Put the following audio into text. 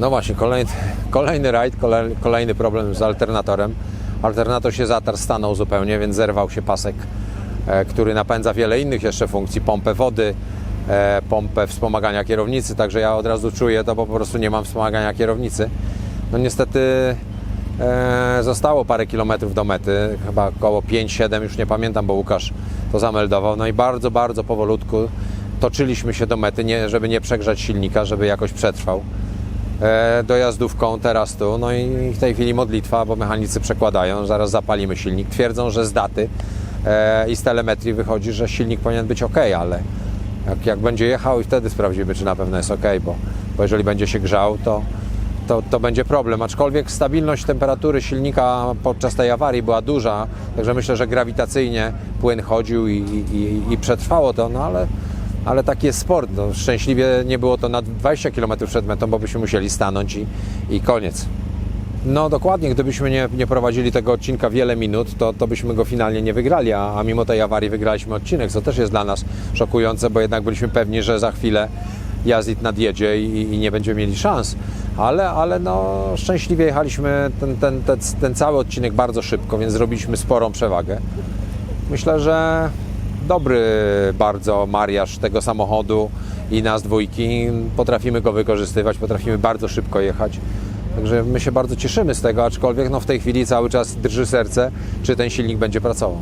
No właśnie, kolejny, kolejny rajd, kolej- kolejny problem z alternatorem. Alternator się zatarł, stanął zupełnie, więc zerwał się pasek, e, który napędza wiele innych jeszcze funkcji, pompę wody, e, pompę wspomagania kierownicy, także ja od razu czuję to, bo po prostu nie mam wspomagania kierownicy. No niestety e, zostało parę kilometrów do mety, chyba około 5-7, już nie pamiętam, bo Łukasz to zameldował. No i bardzo, bardzo powolutku toczyliśmy się do mety, nie, żeby nie przegrzać silnika, żeby jakoś przetrwał dojazdówką teraz tu. No i w tej chwili modlitwa, bo mechanicy przekładają, zaraz zapalimy silnik. Twierdzą, że z daty e, i z telemetrii wychodzi, że silnik powinien być ok, ale jak, jak będzie jechał i wtedy sprawdzimy, czy na pewno jest ok, bo, bo jeżeli będzie się grzał, to, to, to będzie problem. Aczkolwiek stabilność temperatury silnika podczas tej awarii była duża, także myślę, że grawitacyjnie płyn chodził i, i- i przetrwało to, no ale, ale taki jest sport. No, szczęśliwie nie było to na 20 km przed metą, bo byśmy musieli stanąć i, i koniec. No dokładnie, gdybyśmy nie, nie prowadzili tego odcinka wiele minut, to, to byśmy go finalnie nie wygrali, a, a mimo tej awarii wygraliśmy odcinek, co też jest dla nas szokujące, bo jednak byliśmy pewni, że za chwilę Jazid nadjedzie i, i nie będziemy mieli szans. Ale, ale no, szczęśliwie jechaliśmy ten, ten, ten, ten cały odcinek bardzo szybko, więc zrobiliśmy sporą przewagę. Myślę, że dobry bardzo mariaż tego samochodu i nas dwójki. Potrafimy go wykorzystywać, potrafimy bardzo szybko jechać. Także my się bardzo cieszymy z tego, aczkolwiek no w tej chwili cały czas drży serce, czy ten silnik będzie pracował.